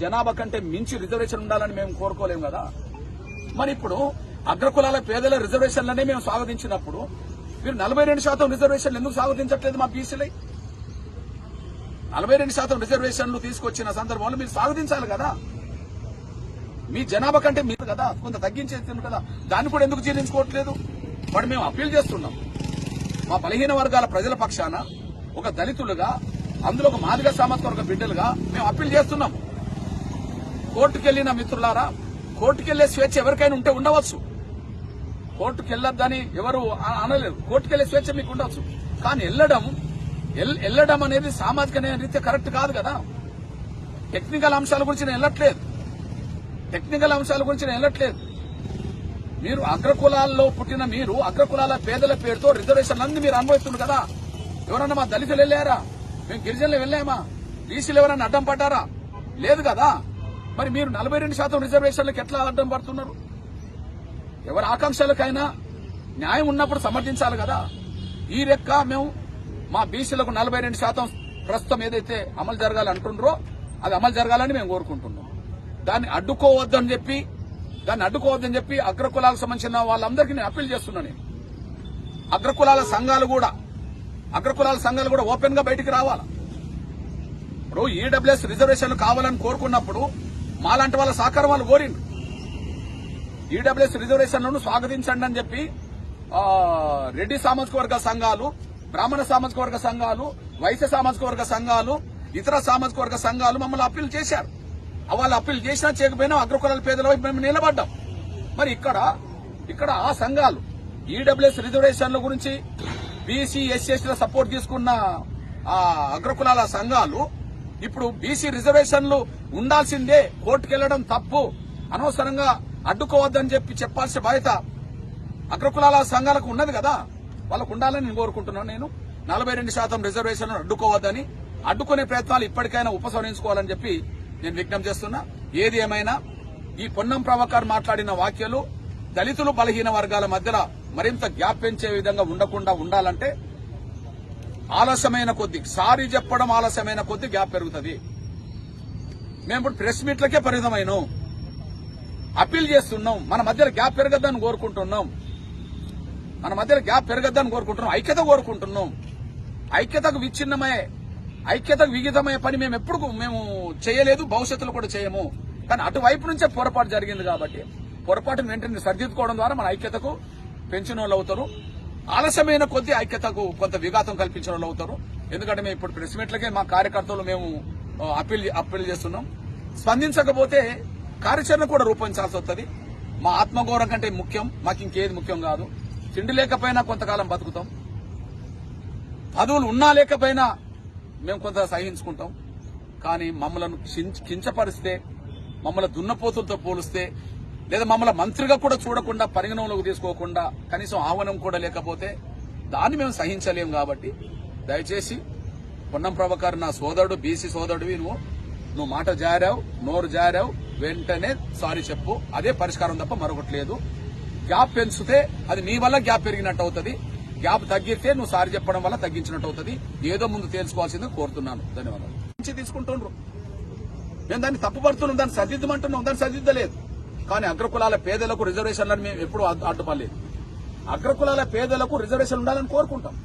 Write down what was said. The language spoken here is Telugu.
జనాభా కంటే మించి రిజర్వేషన్ ఉండాలని మేము కోరుకోలేము కదా? మరి ఇప్పుడు అగ్రకులాల పేదల రిజర్వేషన్లనే మేము స్వాగతించినప్పుడు మీరు నలభై రెండు శాతం రిజర్వేషన్లు ఎందుకు స్వాగతించట్లేదు మా బీసీలై? నలభై రెండు శాతం రిజర్వేషన్లు తీసుకొచ్చిన సందర్భంలో మీరు స్వాగతించాలి కదా? మీ జనాభా కంటే మీరు కదా కొంత తగ్గించేది కదా? దాన్ని కూడా ఎందుకు జీర్ణించుకోవట్లేదు? వాడు మేము అప్పీల్ చేస్తున్నాం. మా బలహీన వర్గాల ప్రజల పక్షాన ఒక దళితులుగా అందులో ఒక మాదిగ సామర్థ్యం ఒక బిడ్డలుగా మేము అప్పీల్ చేస్తున్నాం. కోర్టుకెళ్ళిన మిత్రులారా కోర్టుకెళ్ళే స్వేచ్ఛ ఎవరికైనా ఉంటే ఉండవచ్చు. కోర్టుకు వెళ్ళొద్దని ఎవరు అ- అనలేరు. కోర్టుకెళ్ళే స్వేచ్ఛ మీకు ఉండవచ్చు. కానీ వెళ్ళడం వెళ్ళడం అనేది సామాజిక రీత్యా కరెక్ట్ కాదు కదా. టెక్నికల్ అంశాల గురించి నేను వెళ్ళట్లేదు టెక్నికల్ అంశాల గురించి నేను వెళ్ళట్లేదు మీరు అగ్రకులాల్లో పుట్టిన మీరు అగ్రకులాల పేదల పేరుతో రిజర్వేషన్ అన్ని మీరు అనుభవిస్తున్నారు కదా. ఎవరన్నా మా దళితులు వెళ్ళారా? మేము గిరిజనులు వెళ్ళామా? బీసీలు ఎవరన్నా అడ్డం పడ్డారా? లేదు కదా. మరి మీరు నలభై రెండు శాతం రిజర్వేషన్లకు ఎట్లా అడ్డం పడుతున్నారు? ఎవరి ఆకాంక్షలకైనా న్యాయం ఉన్నప్పుడు సమర్థించాలి కదా. ఈ రెక్క మేము మా బీసీలకు నలభై రెండు శాతం ప్రస్తుతం ఏదైతే అమలు జరగాలి అంటుండ్రో అది అమలు జరగాలని మేము కోరుకుంటున్నాం. దాన్ని అడ్డుకోవద్దని చెప్పి దాన్ని అడ్డుకోవద్దని చెప్పి అగ్రకులాలకు సంబంధించిన వాళ్ళందరికీ నేను అప్పీల్ చేస్తున్నా నేను. అగ్రకులాల సంఘాలు కూడా అగ్రకులాల సంఘాలు కూడా ఓపెన్గా బయటికి రావాలి. ఇప్పుడు ఈడబ్ల్యూఎస్ రిజర్వేషన్లు కావాలని కోరుకున్నప్పుడు మాలాంటి వాళ్ళ సహకారం వాళ్ళు కోరిండు ఈడబ్ల్యూఎస్ రిజర్వేషన్లను స్వాగతించండి అని చెప్పి రెడ్డి సామాజిక వర్గ సంఘాలు బ్రాహ్మణ సామాజిక వర్గ సంఘాలు వైశ్య సామాజిక వర్గ సంఘాలు ఇతర సామాజిక వర్గ సంఘాలు మమ్మల్ని అప్పీల్ చేశారు. వాళ్ళు అప్పీల్ చేసినా చేయకపోయినా అగ్రకులాల పేదల వైపు మేము నిలబడ్డాం. మరి ఇక్కడ ఇక్కడ ఆ సంఘాలు ఈడబ్ల్యూఎస్ రిజర్వేషన్ల గురించి బీసీ ఎస్సీఎస్టీల సపోర్ట్ తీసుకున్న ఆ అగ్రకులాల సంఘాలు ఇప్పుడు బీసీ రిజర్వేషన్లు ఉండాల్సిందే కోర్టుకెళ్ళడం తప్పు. అనవసరంగా అడ్డుకోవద్దని చెప్పి చెప్పాల్సిన బాధ్యత అగ్రకులాల సంఘాలకు ఉన్నది కదా. వాళ్ళకు ఉండాలని నేను కోరుకుంటున్నాను నేను నలభై రెండు శాతం రిజర్వేషన్లు అడ్డుకోవద్దని అడ్డుకునే ప్రయత్నాలు ఇప్పటికైనా ఉపసంహరించుకోవాలని చెప్పి నేను విజ్ఞప్తి చేస్తున్నా. ఏది ఏమైనా ఈ పొన్నం ప్రభాకర్ మాట్లాడిన వ్యాఖ్యలు దళితులు బలహీన వర్గాల మధ్యలో మరింత గ్యాప్ పెంచే విధంగా ఉండకుండా ఉండాలంటే ఆలస్యమైన కొద్ది సారీ చెప్పడం ఆలస్యమైన కొద్ది గ్యాప్ పెరుగుతుంది. మేము ఇప్పుడు ప్రెస్ మీట్లకే పరిమితమైనాం. అప్పీల్ చేస్తున్నాం మన మధ్యలో గ్యాప్ పెరగద్దని కోరుకుంటున్నాం. మన మధ్యలో గ్యాప్ పెరగద్దని కోరుకుంటున్నాం. ఐక్యత కోరుకుంటున్నాం. ఐక్యతకు విచ్ఛిన్నమయ్యే ఐక్యతకు విగితమయ్యే పని మేము ఎప్పుడు మేము చేయలేదు భవిష్యత్తులో కూడా చేయము. కానీ అటువైపు నుంచే పొరపాటు జరిగింది కాబట్టి పొరపాటును వెంటనే సరిదిద్దుకోవడం ద్వారా మన ఐక్యతకు పెంచిన వాళ్ళు అవుతారు ఆలస్యమైన కొద్ది ఐక్యతకు కొంత విఘాతం కల్పించిన అవుతారు. ఎందుకంటే మేము ఇప్పుడు ప్రెస్ మీట్లకే మా కార్యకర్తలు మేము అప్పీల్ అప్పీల్ చేస్తున్నాం. స్పందించకపోతే కార్యాచరణ కూడా రూపొందించాల్సి వస్తుంది మా ఆత్మగౌరవం కంటే ముఖ్యం మాకు ఇంకేది ముఖ్యం కాదు. తిండి లేకపోయినా కొంతకాలం బతుకుతాం. పదవులు ఉన్నా లేకపోయినా మేము కొంత సహించుకుంటాం. కానీ మమ్మలను కించపరిస్తే మమ్మల్ని దున్నపోతులతో పోలిస్తే లేదా మమ్మల్ని మంత్రిగా కూడా చూడకుండా పరిగణనలోకి తీసుకోకుండా కనీసం ఆహ్వానం కూడా లేకపోతే దాన్ని మేము సహించలేము కాబట్టి దయచేసి పొన్నం ప్రభాకర్ నా సోదరుడు బీసీ సోదరుడివి నువ్వు నువ్వు మాట జారావు నోరు జారావు వెంటనే సారీ చెప్పు. అదే పరిష్కారం తప్ప మరొకటి లేదు. గ్యాప్ పెంచితే అది నీ వల్ల గ్యాప్ పెరిగినట్టు అవుతుంది. గ్యాప్ తగ్గితే నువ్వు సారీ చెప్పడం వల్ల తగ్గించినట్టు అవుతుంది. ఏదో ముందు తెలుసుకోవాల్సింది కోరుతున్నాను. ధన్యవాదాలు. తీసుకుంటున్నారు తీసుకుంటుండ్రు. మేము దాన్ని తప్పుపడుతున్నాం దాన్ని సరిదిద్దమంటున్నాం దాన్ని సరిదిద్దలేదు. కానీ అగ్రకులాల పేదలకు రిజర్వేషన్లను మేము ఎప్పుడు అడ్డుపడలేదు. అగ్రకులాల పేదలకు రిజర్వేషన్ ఉండాలని కోరుకుంటాం.